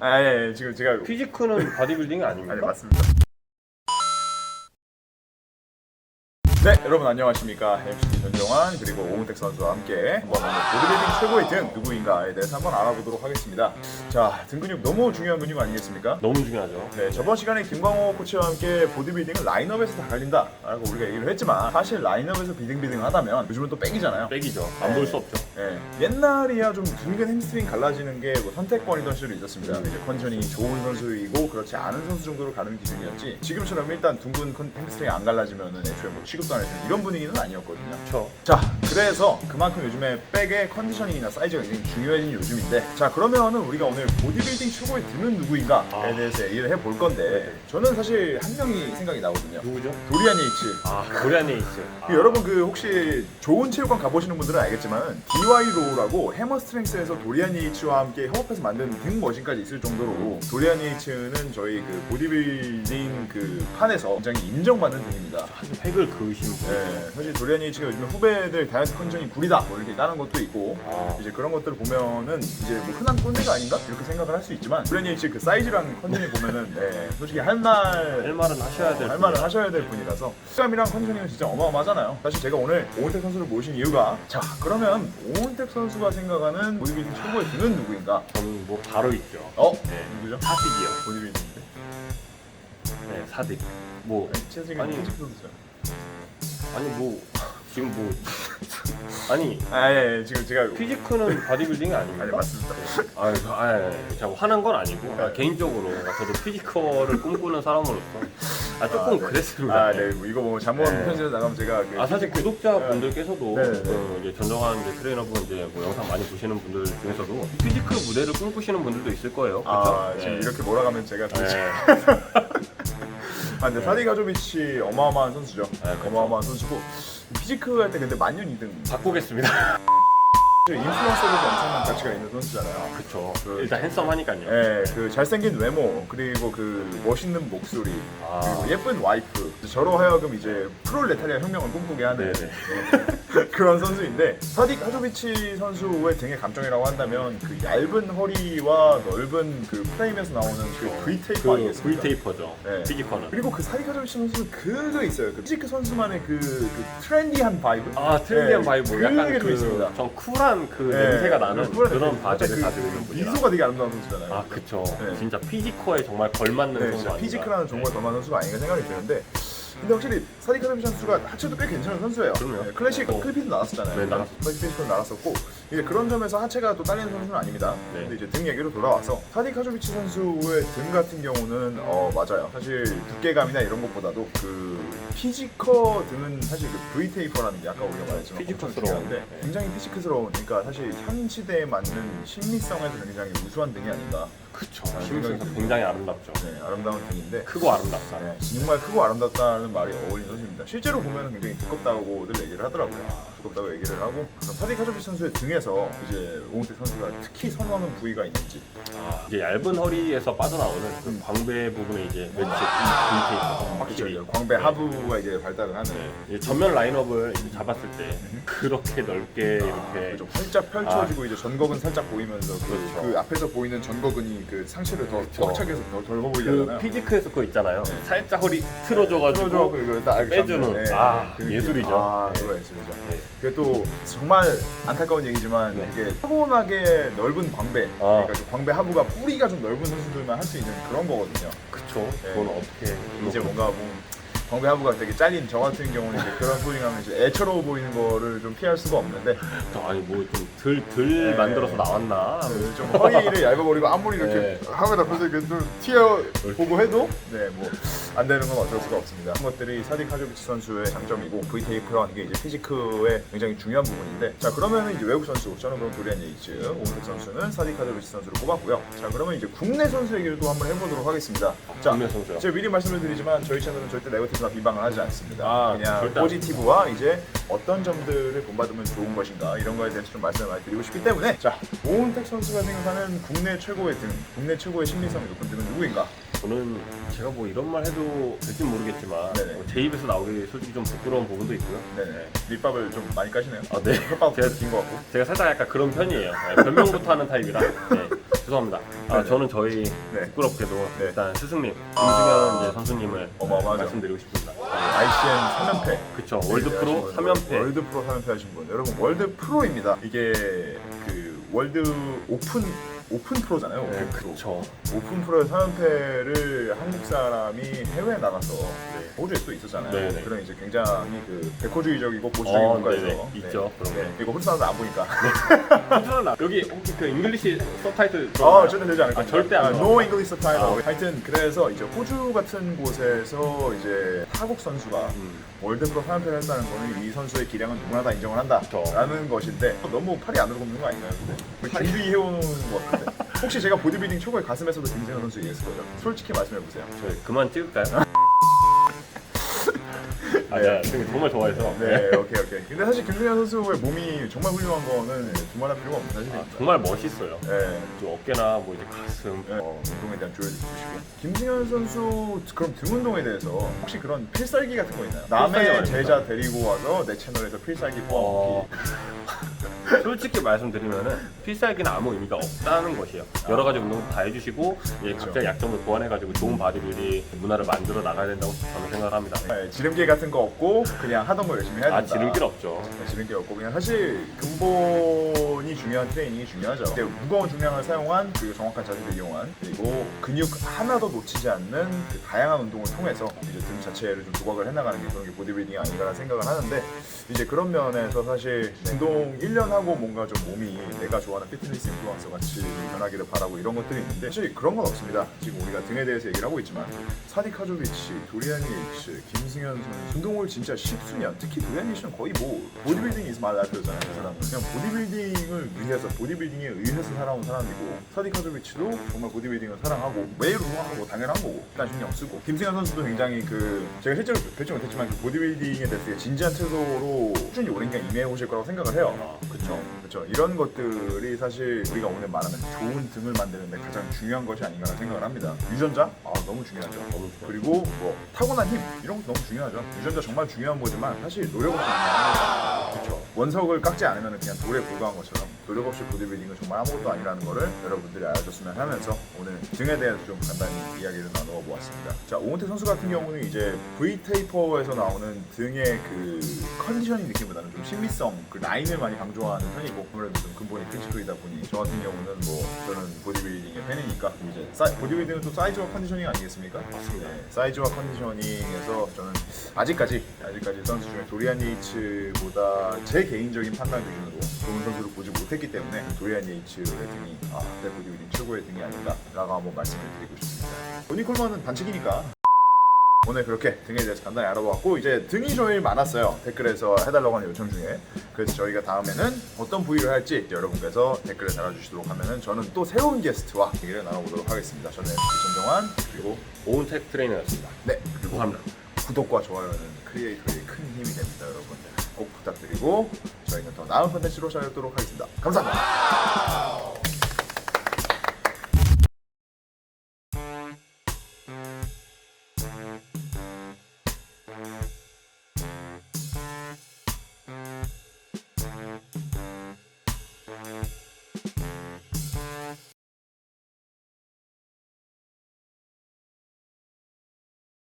아, 예, 예, 지금 제가 피지크는 바디빌딩이 아닙니까? 아니 맞습니다. 네, 여러분 안녕하십니까? MC 전정환 그리고 오은택 선수와 함께 한번 오늘 보디빌딩 최고의 등 누구인가에 대해서 한번 알아보도록 하겠습니다. 자, 등 근육 너무 중요한 근육 아니겠습니까? 너무 중요하죠. 네, 저번 시간에 김광호 코치와 함께 보디빌딩은 라인업에서 다 갈린다 라고 우리가 얘기를 했지만 사실 라인업에서 비등비등 하다면 요즘은 또 백이잖아요. 백이죠. 안 볼 수 없죠. 예, 옛날이야 좀 둥근 햄스트링 갈라지는 게 뭐 선택권이던 시절이 있었습니다. 이제 컨디션이 좋은 선수이고 그렇지 않은 선수 정도로 가는 기준이었지. 지금처럼 일단 둥근 컨- 햄스트링 안 갈라지면은 애초에 뭐 취급 해주는 이런 분위기는 아니었거든요. 그렇죠. 자, 그래서 그만큼 요즘에 백의 컨디셔닝이나 사이즈가 굉장히 중요해진 요즘인데, 자 그러면은 우리가 오늘 보디빌딩 최고의 등은 누구인가에 아. 대해서 얘기를 해볼 건데, 저는 사실 한 명이 생각이 나거든요. 누구죠? 도리안 예이츠. 아, 코리안 에이스. 아, 그 여러분 그 혹시 좋은 체육관 가보시는 분들은 알겠지만 DY로라고 해머 스트렝스에서 도리안 예이츠와 함께 협업해서 만든 등 머신까지 있을 정도로 도리안 예이츠는 저희 그 보디빌딩 그 판에서 굉장히 인정받는 등입니다. 아주 획을 그 분. 네, 사실 도리안 예이츠가 요즘에 후배들 다이어트 컨디션이 구리다 뭐 이렇게 까는 것도 있고 아, 이제 그런 것들을 보면은 이제 뭐 흔한 꼰대가 아닌가 이렇게 생각을 할 수 있지만 도리안 예이츠 그 사이즈랑 컨디션이 보면은 네, 솔직히 할 할말 말은 하셔야 될 할 말을. 하셔야 될 분이라서 식감이랑 컨디셔닝은 진짜 어마어마하잖아요. 사실 제가 오늘 오은택 선수를 모신 이유가 자 그러면 오은택 선수가 생각하는 보디빌딩 최고의 등은 누구인가? 저는 뭐 바로 있죠. 어? 네. 누구죠? 사직이요. 보디빌딩인데? 네, 사직. 뭐 아니, 채식은 아니. 채식 선수죠. 아니 뭐 지금 뭐 아니 아 예, 예, 지금 제가 피지크는 바디빌딩이 아닙니까? 아니 맞습니다. 아, 저, 아, 예, 제가 화난 건 아니고 아, 네. 개인적으로 그러니까 저도 피지컬을 꿈꾸는 사람으로서 아 조금 아, 네. 그랬습니다. 아, 네, 뭐 이거 뭐 장모한 네. 편지에 나가면 제가 그 아 사실 구독자 분들께서도 네, 네. 그 이제 전정한 이제 트레이너분 이제 뭐 영상 많이 보시는 분들 중에서도 피지크 무대를 꿈꾸시는 분들도 있을 거예요. 그렇죠? 아, 지금 이렇게 몰아가면 제가 또 네. 아, 근데 사디 가조비치 어마어마한 선수죠. 네, 그렇죠. 어마어마한 선수고 피지크 할 때 근데 만년 2등. 바꾸겠습니다. 인플루언서로도 엄청난 가치가 있는 선수잖아요. 그렇죠. 그- 일단 핸섬하니까요. 예, 그 잘생긴 외모 그리고 그 멋있는 목소리 아. 그리고 예쁜 와이프 저로 하여금 이제 프롤레타리아 혁명을 꿈꾸게 하는 네네. 예, 그런 선수인데 사딕 하조비치 선수의 등의 감정이라고 한다면 그 얇은 허리와 넓은 그 프레임에서 나오는 그 V 테이프 그 아니겠습니까? V 테이퍼죠. 네. 피지컬은. 그리고 그 사딕 하조비치 선수는 그거 있어요. 그 피지크 선수만의 그, 그 트렌디한 바이브. 아 트렌디한 네, 바이브 그게 약간 좀그 있습니다. 쿨한 그 네, 냄새가 나는 쿨한 그런 냄새. 바지를 그 가지고 있는 분이라. 미소가 되게 아름다운 선수잖아요. 아 그쵸. 네. 진짜 피지컬에 정말 걸맞는 네, 선수 진짜 아닌가. 피지크라는 정말 더만 선수가 아닌가 생각이 드는데 근데 확실히 사디 카르비 선수가 하체도 꽤 괜찮은 선수예요. 그럼요. 네, 클래식 어. 클피도 나왔었잖아요. 네, 나왔- 클래식 피지컬 나왔었고 이제 그런 점에서 하체가 또 딸리는 선수는 아닙니다. 네. 근데 이제 등 얘기로 돌아와서 사디 카 조비치 선수의 등 같은 경우는 어 맞아요. 사실 두께감이나 이런 것보다도 그 피지커 등은 사실 그 V 테이퍼라는 게 아까 우리가 말했지만. 중요한데 네. 굉장히 피지크스러운 그러니까 사실 현 시대에 맞는 심리성에서 굉장히 우수한 등이 아닌가. 그쵸. 아, 심리에서 생각이 굉장히 아름답죠. 네, 아름다운 등인데 크고 아름답다. 네, 정말 크고 아름답다는 말이 어울리는 선수입니다. 실제로 보면 굉장히 두껍다고들 얘기를 하더라고요. 두껍다고 얘기를 하고 사디 카조비 선수의 등에서 이제 오은택 선수가 특히 선호하는 부위가 있는지 아, 이제 얇은 허리에서 빠져나오는 그 광배 부분에 이제 왼쪽 이 확실히 그렇죠. 광배 하부가 이제 발달을 하는 네. 이제 전면 라인업을 이제 잡았을 때 그렇게 넓게 이렇게 좀 활짝 펼쳐지고 이제 전곡은 살짝 보이면서 그, 그렇죠. 그 앞에서 보이는 전곡은이 그 상체를 더 그렇죠. 꽉 차게 해서 더 넓어 보이게 그 하잖아요. 피지크에서 그거 있잖아요. 네. 살짝 허리 틀어줘가지고 틀어줘 그리고 딱 이렇게 빼주는. 잡는, 네. 아, 그 느낌. 예술이죠. 아 네. 그거 예술이죠. 네. 그게 또 정말 안타까운 얘기지만 네. 이게 타고나게 넓은 광배 아. 그러니까 그 광배 하부가 뿌리가 좀 넓은 선수들만 할 수 있는 그런 거거든요. 그쵸. 네. 그건 어떻게 이제 뭔가 뭐 광배 하부가 되게 잘린 저 같은 경우는 이제 그런 이제 애처로워 보이는 거를 좀 피할 수가 없는데 아니 뭐좀덜덜 네. 만들어서 나왔나? 그좀 허리를 얇아버리고 앞머리 이렇게 네. 하면 앞에서 이렇게 좀 튀어 보고 해도 네뭐 안 되는 건 어쩔 수가 없습니다. 그런 것들이 사디 카조비치 선수의 장점이고 V 테이프라는 게 이제 피지크의 굉장히 중요한 부분인데 자 그러면 이제 외국 선수 저는 그럼 도리안 예이츠 오은택 선수는 사디 카조비치 선수를 꼽았고요. 자 그러면 이제 국내 선수 얘기를 또 한번 해보도록 하겠습니다. 자 국내 선수요. 제가 미리 말씀을 드리지만 저희 채널은 절대 네거티브나 비방을 하지 않습니다. 아, 그냥 포지티브와 이제 어떤 점들을 본받으면 좋은 것인가 이런 거에 대해서 좀 말씀을 많이 드리고 싶기 때문에 자 오은택 선수가 생각하는 국내 최고의 등, 국내 최고의 심리성이 높은 등은 누구인가? 저는 제가 뭐 이런 말 해도 될지 모르겠지만 네네. 뭐제 입에서 나오기 솔직히 좀 부끄러운 부분도 있고요. 네네 밑밥을 좀 많이 까시네요. 아, 네. 혓밥 제가- 긴것 같고. 제가 살짝 약간 그런 편이에요. 네, 변명부터 하는 타입이라. 네. 죄송합니다. 아, 네네. 저는 저희 네. 부끄럽게도 네. 일단 스승님 아. 김승현 이제 선수님을 어마어마하죠. 말씀드리고 싶습니다. ICN 3연패 그쵸 월드 프로 3연패. 월드 프로 3연패 하신 분 여러분 월드 프로입니다 이게 그 월드 오픈 오픈 프로잖아요 오픈 네, 프로 그쵸. 오픈 프로의 3연패를 한국 사람이 해외에 나가서 호주에 또 있었잖아요 네, 네. 그런 이제 굉장히 그 백호주의적이고 보수적인 어, 국가에서 네 네. 있죠, 그런 네. 이거 홀 사람들 안 보니까 괜찮아. 여기 혹시 그 잉글리시 서타이틀 아? 절대 되지 않을 아, 겁니다 절대 안 아. No English 아. 하여튼 그래서 이제 호주 같은 곳에서 이제 타국 선수가 음. 월드프로 3연패를 했다는 거는 이 선수의 기량은 누구나 다 인정을 한다 그쵸. 라는 것인데 너무 팔이 안으로 굽는 거 아닌가요? 근데? 김주희 해오는 것 같은데 혹시 제가 보디빌딩 초보에 가슴에서도 김승현 선수 얘기했을 거죠? 솔직히 말씀해 보세요 저희 그만 찍을까요? 아, 네. 정말 좋아해서. 네 오케이 오케이 근데 사실 김승현 선수의 몸이 정말 훌륭한 거는 두말할 필요가 없는 아, 사실입니다 정말 멋있어요. 네. 좀 어깨나 뭐 이제 가슴. 어, 운동에 대한 조언을 주시고 김승현 선수 그럼 등 운동에 대해서 혹시 그런 필살기 같은 거 있나요? 남의 필살기 제자 데리고 와서 내 채널에서 필살기 어, 뽑기 솔직히 말씀드리면은 필살기는 아무 의미가 없다는 것이에요. 여러 가지 운동 다 해주시고 이제 그렇죠. 각자 약점을 보완해가지고 좋은 바디빌이 문화를 만들어 나가야 된다고 저는 생각합니다. 네, 지름길 같은 거 없고 그냥 하던 거 열심히 해야 된다 아 지름길 없죠. 네, 지름길 없고 그냥 사실 근본이 중요한 트레이닝이 중요하죠. 근데 무거운 중량을 사용한 그리고 정확한 자세를 이용한 그리고 근육 하나도 놓치지 않는 그 다양한 운동을 통해서 이제 등 자체를 좀 조각을 해나가는 게 그런 게 보디빌딩이 아닌가라는 생각을 하는데 이제 그런 면에서 사실 운동 1년 하고 뭔가 좀 몸이 내가 좋아하는 피트니스 인플루언서 같이 변하기를 바라고 이런 것들이 있는데 사실 그런 건 없습니다. 지금 우리가 등에 대해서 얘기를 하고 있지만 사디 카조비치, 도리안 예이츠, 김승현 선수 운동을 진짜 10수년 특히 도리안 예이츠는 거의 뭐 보디빌딩이 is my life잖아요. 그 사람은 그냥 보디빌딩을 위해서 보디빌딩에 의해서 살아온 사람이고 사디 카조비치도 정말 보디빌딩을 사랑하고 매일 거 당연한 거고 일단 신경 쓰고 김승현 선수도 굉장히 그 제가 실제로 뵙지 못했지만 그 보디빌딩에 대해서 진지한 태도로 꾸준히 오랜 기간 임해해 오실 거라고 생각을 해요. 그 렇죠. 그렇죠. 이런 것들이 사실 우리가 오늘 말하는 좋은 등을 만드는데 가장 중요한 것이 아닌가라는 생각을 합니다. 유전자? 아 너무 중요하죠. 너무 중요하죠. 그리고 뭐 타고난 힘 이런 것도 너무 중요하죠. 유전자 정말 중요한 거지만 사실 노력 없이 그냥 그렇죠. 원석을 깎지 않으면 그냥 돌에 불과한 것처럼 노력 없이 보디빌딩은 정말 아무것도 아니라는 거를 여러분들이 알아줬으면 하면서 오늘 등에 대해서 좀 간단히 이야기를 나누어 보았습니다. 자 오은태 선수 같은 경우는 이제 V 테이퍼에서 나오는 등의 그 컨디셔닝 느낌보다는 좀 신미성, 그 라인을 많이 강조하는 편이고 아무래도 좀 근본이 피지컬이다 보니 저 같은 경우는 뭐 저는 보디빌딩의 팬이니까 이제 사이, 보디빌딩은 또 사이즈와 컨디셔닝 아니겠습니까? 맞습니다. 사이즈와 컨디셔닝에서 저는 아직까지 아직까지 선수 중에 도리안 예이츠보다 제 개인적인 판단 기준으로 좋은 선수를 보지 못했기 때문에 도리안 예이츠의 등이 아, 내 보디빌딩 최고의 등이 아닌가라고 한번 말씀을 드리고 싶습니다. 보니 콜만은 반칙이니까 오늘 그렇게 등에 대해서 간단히 알아보았고 이제 등이 제일 많았어요 댓글에서 해달라고 하는 요청 중에 그래서 저희가 다음에는 어떤 부위를 할지 여러분께서 댓글을 달아주시도록 하면은 저는 또 새로운 게스트와 얘기를 나눠보도록 하겠습니다 저는 전정환 그리고 오은택 트레이너였습니다. 네 그리고 감사합니다. 구독과 좋아요는 크리에이터의 큰 힘이 됩니다 여러분 꼭 부탁드리고 저희는 더 나은 컨텐츠로 찾아뵙도록 하겠습니다. 감사합니다